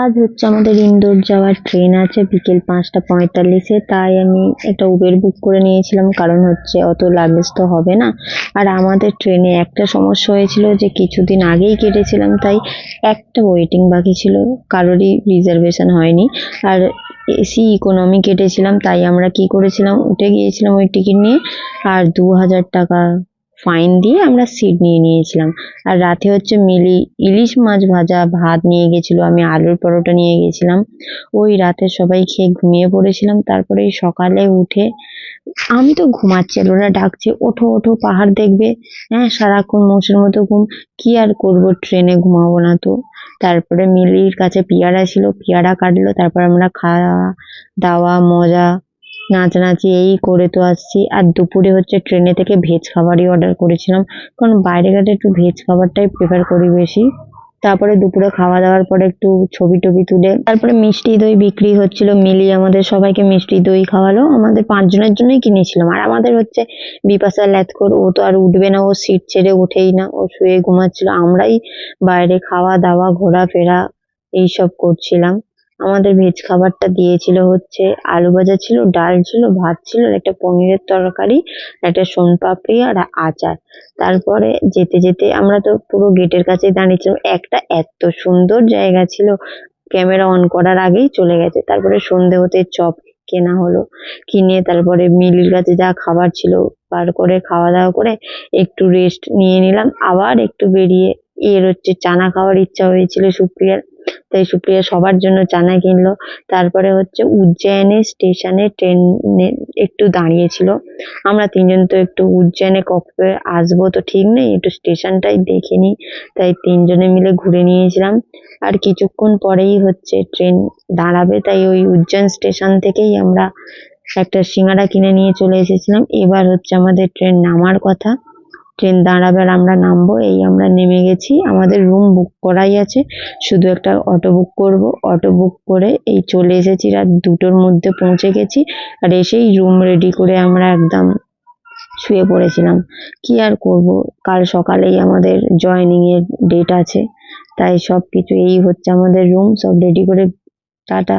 আজ হচ্ছে আমাদের ইন্দোর যাওয়ার ট্রেন আছে, বিকেল পাঁচটা পঁয়তাল্লিশে। তাই আমি একটা উবের বুক করে নিয়েছিলাম, কারণ হচ্ছে অত লাগেজ তো হবে না। আর আমাদের ট্রেনে একটা সমস্যা হয়েছিল যে কিছুদিন আগেই কেটেছিলাম, তাই একটা ওয়েটিং বাকি ছিল, কারোরই রিজার্ভেশন হয়নি। আর এসি ইকোনমি কেটেছিলাম, তাই আমরা কি করেছিলাম, উঠে গিয়েছিলাম ওই টিকিট নিয়ে। আর দু হাজার টাকা ফাইন দিয়ে আমরা সিট নিয়ে নিয়েছিলাম। আর রাতে হচ্ছে মিলি, ইলিশ মাছ ভাজা, ভাত নিয়ে গেছিল, আমি আলুর পরোটা নিয়ে গেছিলাম। ওই রাতে সবাই খেয়ে ঘুমিয়ে পড়েছিলাম। তারপরে সকালে উঠে আমি তো ঘুমাচ্ছি ওরা ডাকছে, ওঠো ওঠো, পাহাড় দেখবে। হ্যাঁ সারাক্ষণ মোষের মতো ঘুম, কি আর করব, ট্রেনে ঘুমাবো না তো। তারপরে মিলির কাছে পেয়ারা ছিল, পেয়ারা কাটলো, তারপর আমরা খাওয়া দাওয়া মজা নাচানাচি এই করে তো আসছি। আর দুপুরে হচ্ছে ট্রেনে থেকে ভেজ খাবারই অর্ডার করেছিলাম। কারণ বাইরে ঘাটে একটু ভেজ খাবারটাই প্রেফার করি বেশি। তারপরে দুপুরে খাওয়া দাওয়ার পরে একটু ছবি টবি তুলে, তারপরে মিষ্টি দই বিক্রি হচ্ছিল। মিলি আমাদের সবাইকে মিষ্টি দই খাওয়ালো। আমাদের পাঁচজনের জন্যই কিনেছিলাম। আর আমাদের হচ্ছে বিপাশা ল্যাথকর ও তো আর উঠবে না। ও সিট ছেড়ে উঠেই না। ও শুয়ে ঘুমাচ্ছিল। আমরাই বাইরে খাওয়া দাওয়া, ঘোরাফেরা, এইসব করছিলাম। আমাদের ভেজ খাবারটা দিয়েছিল হচ্ছে আলু ভাজা ছিল, ডাল ছিল, ভাত ছিল একটা পনিরের তরকারি একটা সোনপাপড়ি আর আচার। তারপরে যেতে যেতে আমরা তো পুরো গেটের কাছে দাঁড়িয়েছিলাম। একটা এত সুন্দর জায়গা ছিল, ক্যামেরা অন করার আগেই চলে গেছে। তারপরে সন্ধে হতে চপ কেনা হলো। কিনে তারপরে মিলির কাছে যা খাবার ছিল বার করে খাওয়া দাওয়া করে একটু রেস্ট নিয়ে নিলাম। আবার একটু বেরিয়ে এর হচ্ছে চানা খাওয়ার ইচ্ছা হয়েছিল সুপ্রিয়ার। তাই সুপ্রিয়া সবার জন্য চানা কিনলো। তারপরে হচ্ছে উজ্জয়নে স্টেশনে ট্রেন একটু দাঁড়িয়েছিল। আমরা তিনজন তো একটু উজ্জয়নে কবে আসব তো ঠিক নেই, একটু স্টেশনটাই দেখে নিই। তাই তিনজনে মিলে ঘুরে নিয়েছিলাম। আর কিছুক্ষণ পরেই হচ্ছে ট্রেন দাঁড়াবে, তাই ওই উজ্জয়ন স্টেশন থেকেই আমরা একটা সিঙ্গারা কিনে নিয়ে চলে এসেছিলাম। এবার হচ্ছে আমাদের ট্রেন নামার কথা। ট্রেন দাঁড়াবে আর আমরা নামবো, এই আমরা নেমে গেছি। আমাদের রুম বুক করাই আছে, শুধু একটা অটো বুক করব। অটো বুক করে এই চলে এসেছি, রাত দুটোর মধ্যে পৌঁছে গেছি। আর এসেই রুম রেডি করে আমরা একদম শুয়ে পড়েছিলাম। কি আর করব? কাল সকালেই আমাদের জয়েনিং এর ডেট আছে, তাই সব কিছু এই হচ্ছে আমাদের রুম সব রেডি করে টাটা।